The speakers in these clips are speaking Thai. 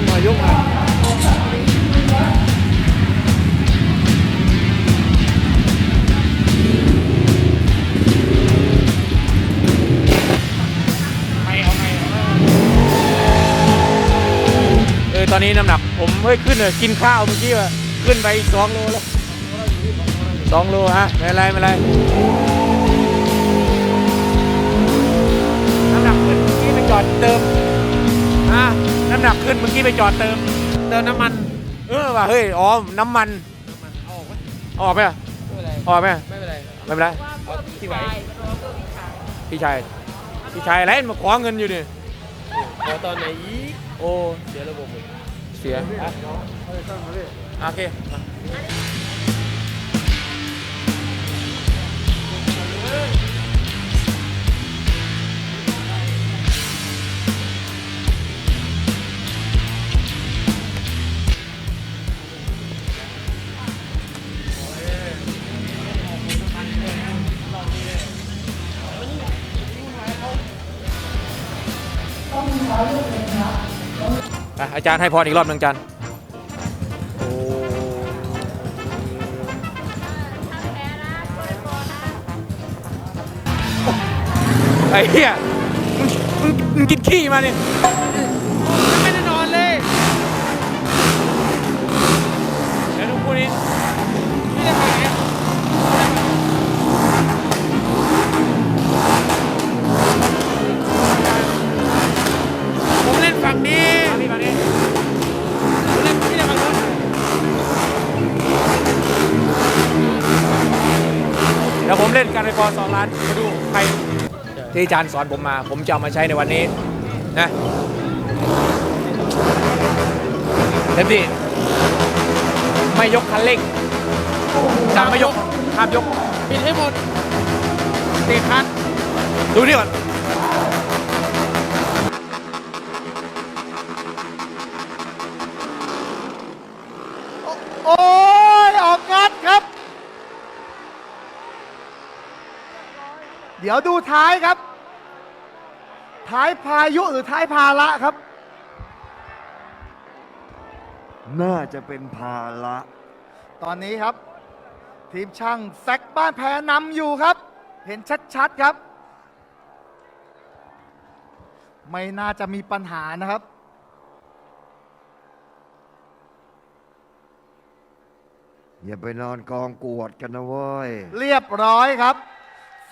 กหน่ยกหน่เออตอนนี้น้ำหนักผมเฮ้ยขึ้นเลยกินข้าวเมื่อกี้ว่ะขึ้นไปสองโลแล้วสองโลฮะไม่ไรไม่ไรน้ำหนักขึ้นเมื่อกี้ไปจอดเติมอะ น้ำหนักขึ้นเมื่อกี้ไปจอดเติม เติมน้ำมัน เออว่ะเฮ้ยอ๋อน้ำมันเอาออกไหมเอาออกไหมอะไม่เป็นไรเอาออกไหมไม่เป็นไรไม่เป็นไรเอาที่ไหวพี่ชายพี่ชายอะไรมาขอเงินอยู่นี่พอตอนไหนอีกโอ้เสียระบบหมดเสียอะโอเคมา อาจารย์ให้พรอีกรอบหนึ่งอาจารย์ไอ้เหี้ยมึงกินขี้มาเนี่ย ดี๋ยวผมเล่นการไปกอสองล้านมาดูใครที่อาจารย์สอนผมมา ผมจะเอามาใช้ในวันนี้นะเต็มที่ไม่ยกคันเร่งจะไม่ยกห้ามยกปิดให้หมดเตะคันดูนี่ก่อนโอ้ย ออกงัดครับ เดี๋ยวดูท้ายครับ ท้ายพายุหรือท้ายพาระครับ น่าจะเป็นภาระตอนนี้ครับ ทีมช่างแซกบ้านแพนำอยู่ครับ เห็นชัดๆครับ ไม่น่าจะมีปัญหานะครับ อย่าไปนอนกองกวดกันนะเว้ย เรียบร้อยครับ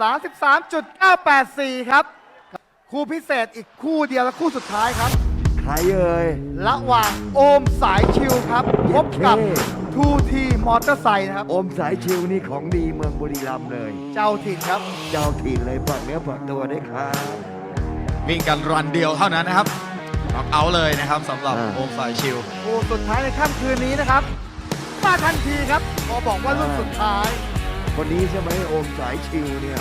33.984 ครับ คู่พิเศษอีกคู่เดียวและคู่สุดท้ายครับ ใครเอ่ย ระหว่างโอมสายชิวครับ พบกับเย้ 2T มอเตอร์ไซค์นะครับอมสายชิวนี่ของดีเมืองบุรีรัมย์เลย เจ้าถิ่นครับ เจ้าถิ่นเลยฝากเนื้อฝากตัวด้วยครับ วิ่งกันรันเดียวเท่านั้นนะครับน็อกเอาท์เลยนะครับสำหรับอ่า โอมสายชิลคู่สุดท้ายในค่ำคืนนี้นะครับ มาทันทีครับพอบอกว่ารุ่นสุดท้าย คนนี้ใช่ไหมโอมสายชิวเนี่ย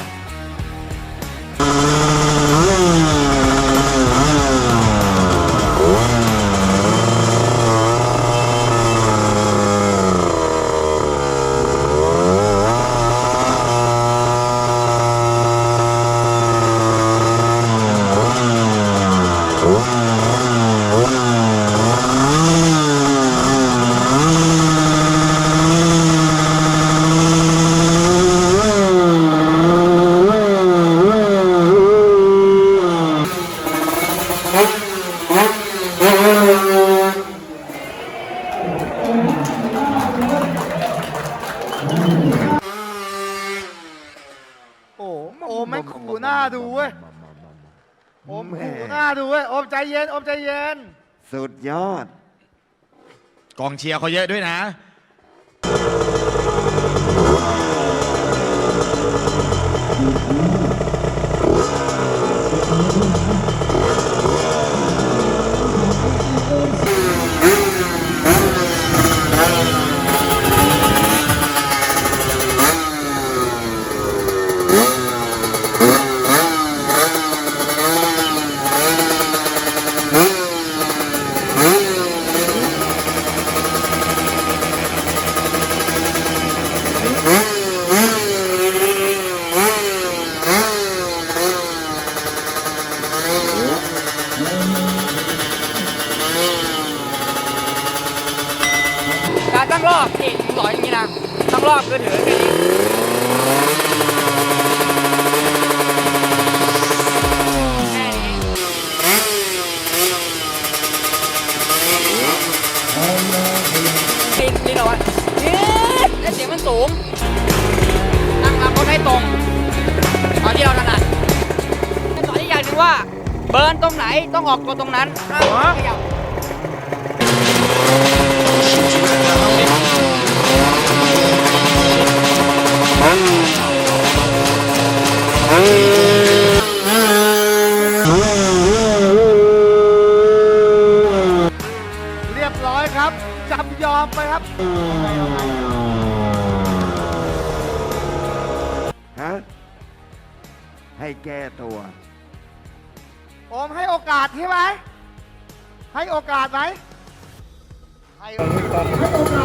โอ้โอมไม่ขู่หน้าดูเว้ยโอมขู่หน้าดูเว้ยโอมใจเย็นโอมใจเย็น สุดยอด กองเชียร์เขาเยอะด้วยนะ รอบก็ถือนี้นี่เหรอะเนี่ยเสียงมันสูง ตั้งลำรถให้ตรงตอนที่เราถนัดสอนอีกอย่างหนึ่งว่า เบิร์นตรงไหนต้องออกตัวตรงนั้นขยับ เรียบร้อยครับจำยอมไปครับฮะให้แก้ตัวโอมให้โอกาสใช่ไหมให้โอกาสไหมให้โอกาส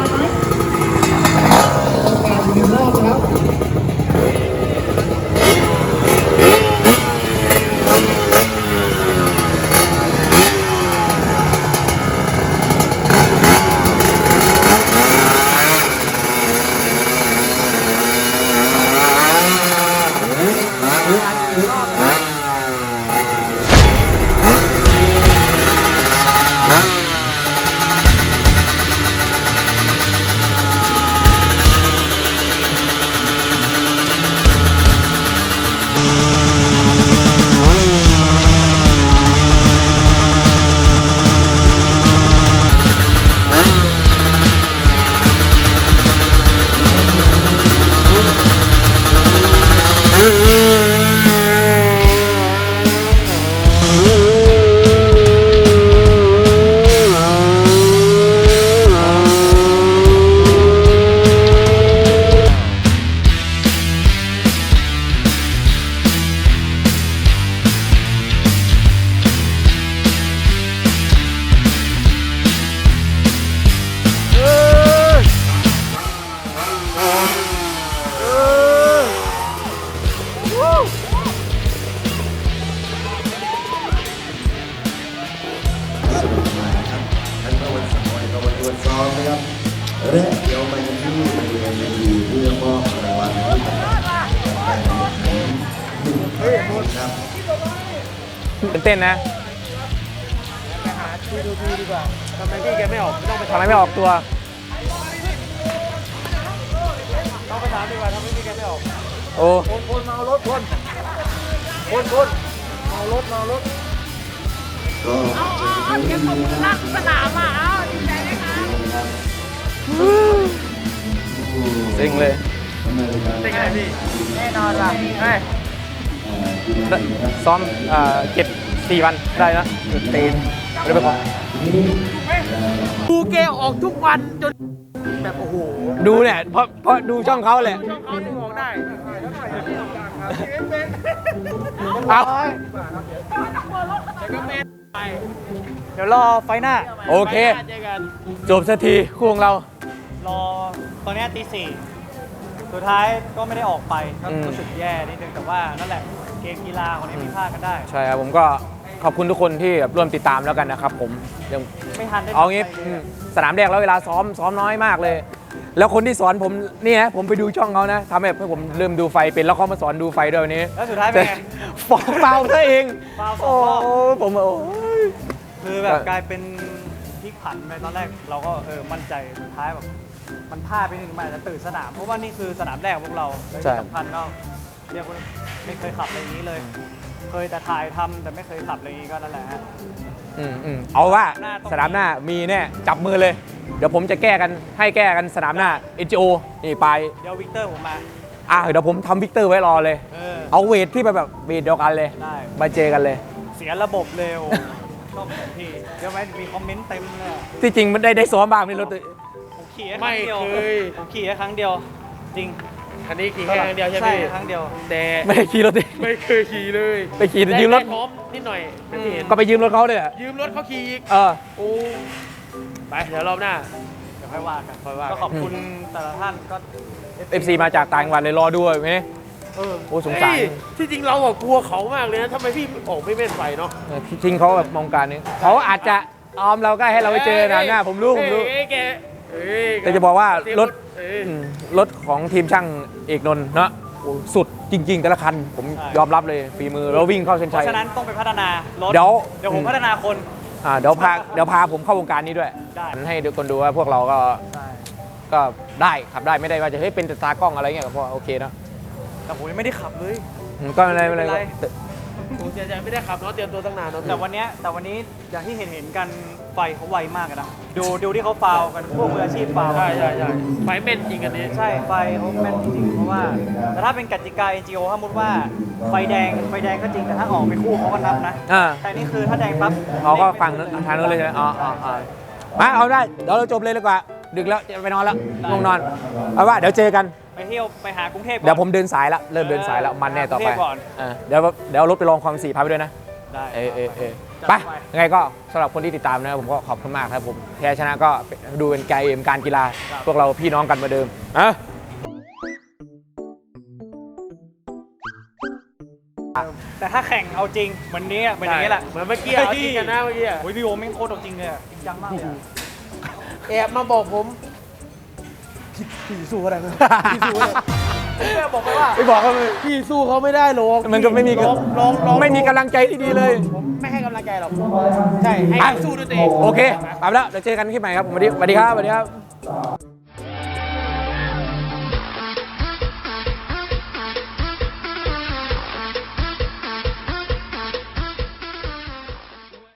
เต้นนะทำไมพี่แกไม่ออกต้องไปทำไมไม่ออกตัว ต้องไปถามดีกว่าทำไมพี่แกไม่ออกโอ้ คนคนเมารถคนคนคนเมารถเมารถก็ซิงเลยเป็นไงพี่แน่นอนว่ะเฮ้ย ซ้อมเอ่อเก็บสี่วันได้นะตีนเดี๋ยวไปขอดูแกออกทุกวันจนแบบโอ้โหดูเนี่ยเพราะเพราะดูช่องเขาแหละช่องเขาถึงออกได้เอาเดี๋ยวรอไฟหน้า โอเคเจอกันจบสักทีคู่ของเรา รอตอนเนี้ยตีสี่ สุดท้ายก็ไม่ได้ออกไปก็อืม รู้สึกแย่นิดนึงแต่ว่านั่นแหละเกมกีฬาคนนี้มีพลาดกันได้ ใช่ครับผมก็ขอบคุณทุกคนที่แบบร่วมติดตามแล้วกันนะครับผมยังไม่ทันได้เอางี้ทำะไรอืลมยสนามแรกแล้วเวลาซ้อมซ้อมน้อยมากเลย แล้วคนที่สอนผมนี่นะผมไปดูช่องเขานะทำให้ผมเริ่มดูไฟเป็นแล้วเขามาสอนดูไฟด้วยวันนี้แล้วสุดท้ายเป็นไง ฟองเปล่าซะเองฟาวสองรอบโอ้ผมโอ้ย คือแบเอบอกลายเป็นพลิกผันไปตอนแรกเราก็เออมั่นใจสุดท้ายแบบ มันพลาดไปหนึ่งมันอาจจะตื่นสนาม เพราะว่านี่คือสนามแรกของพวกเราและที่สำคัญก็เรียกว่าไม่เคยขับอะไรอย่างนี้เลย เคยแต่ถ่ายทำแต่ไม่เคยขับอะไรอย่างนี้ก็นั่นแหละฮะ อืมอืมเอาว่าหน้าตรงสนามหน้ามีแน่จับมือเลย เดี๋ยวผมจะแก้กันให้แก้กันสนามหน้า NGO นี่ไปเดี๋ยววิกเตอร์ผมมาอะเดี๋ยวผมทำวิกเตอร์ไว้รอเลย เออเอาเวทที่แบบเวทเดียวกันเลย ได้ มาเจอกันเลย เสียระบบเร็วชอบแบบพี่เดี๋ยวไหมมีคอมเมนต์เต็มเลยอะที่จริงมันได้ได้ซ้อมบ้างนี่รถตัวผม ขี่แค่ครั้งเดียวไม่เคย ผมขี่แค่ครั้งเดียว จริงคันนี้ขี่แค่ครั้งเดียวใช่ไหมใช่พี่ครั้งเดียวแต่ไม่ได้ขี่รถตัวเองไม่เคยขี่เลยไปขี่ยืมรถ ได้พร้อมนิดหน่อยไม่เห็นก็ไปยืมรถเขาเลยอะยืมรถเขาขี่อีกเออ โอ้ไปเดี๋ยวรอบหน้า เดี๋ยวค่อยว่ากันค่อยว่ากัน ก็ขอบคุณแต่ละท่านก็ FC มาจากต่างจังหวัดเลยรอด้วยไหม เออโอ้สงสาร เฮ้ยที่จริงเราอะกลัวเขามากเลยนะทำไมพี่ออกไม่แม่นไฟเนาะเออที่จริงเขาแบบมองการนี้เขาอาจจะออมเราก็ให้เราไปเจอหน้าหน้าผมรู้ผมรู้ เอ้ยแกเอ้ยแต่จะบอกว่าเตยมรถเอ้ยอืมรถของทีมช่างเอกนนท์เนาะโอ้สุดจริง ๆ แต่ละคัน ผมยอมรับเลยฝีมือเราวิ่งเข้าเส้นเพชัยราะฉะนั้นต้องไปพัฒนารถเดี๋ยวเดี๋ยวผมอืมพัฒนาคนอ่าเดี๋ยวพาเดี๋ยวพาผมเข้าวงการนี้ด้วยได้ให้ทุกคนดูว่าพวกเราก็ใช่ก็ได้ขับได้ไม่ได้ว่าจะเฮ้ยเป็นแต่ตากล้องอะไรเงี้ยก็พอโอเคเนอะแต่ผมยังไม่ได้ขับเลยอืมก็ไม่เป็นไรไม่เป็นไรไม่เป็นไรผมเสียใจไม่ได้ขับเนาะเตรียมตัวตั้งนานเนาะแต่วันเนี้ยแต่วันนี้อย่างที่เห็นเห็นกัน ไฟเขาไวมากอะนะดูดูที่เขาฟาวกันพวกมืออาชีพฟาว ใช่ใช่ใช่ไฟเป็นจริงอันนี้ ใช่ไฟเขาแม่นจริงๆเพราะว่าแต่ถ้าเป็นกติกา NGO ถ้ามุดว่าไฟแดงไฟแดงก็จริงแต่ถ้าออกไปคู่เขาก็นับนะ อ่า แต่นี่คือถ้าแดงปั๊บเขาก็ฟังนั้นทางนู้นเลยใช่ไหมอ๋ออ๋ออ๋อมาเอาได้เดี๋ยวเราจบเลยดีกว่า ดึกแล้วจะไปนอนแล้วง่วงนอนเอาว่าเดี๋ยวเจอกัน ไปเที่ยวไปหากรุงเทพก่อน เดี๋ยวผมเดินสายละเริ่มเดินสายแล้วมันแน่ต่อไปกรุงเทพก่อนเออเดี๋ยวเดี๋ยวเอารถไปลองความสี่พาไปด้วยนะ ได้เออเออเออจัด ไปไปยังไงก็สำหรับคนที่ติดตามนะครับผมก็ขอบคุณมากครับผมแพ้ชนะก็ดูเป็นไกลเอ็มการกีฬา พวกเราพี่น้องกันเหมาเดิมอะแต่ถ้าแข่งเอาจริงเหมือนนี้อะเป็นอย่างนี้แหละเหมือนเมื่อกี้เอาจริงกันนะเมื่อกี้อะโอ้ยพี่โอแม่งโคตรเอาจริงเลยอะจริงจังมากเลยอะแอบมาบอกผมพี่สู้เขาได้ไหมพี่สู้เขาได้ ผมแค่บอกไปว่า ไม่บอกเขาเลยพี่สู้เขาไม่ได้หรอกมันก็ไม่มีลองลองลองไม่มีกำลังใจที่ดีเลย ผมไม่ให้กำลังใจหรอก ใช่ ให้ไปสู้ด้วยตัวเอง โอเคไปแล้วเดี๋ยวเจอกันคลิปใหม่ครับสวัสดีสวัสดีครับสวัสดีครับ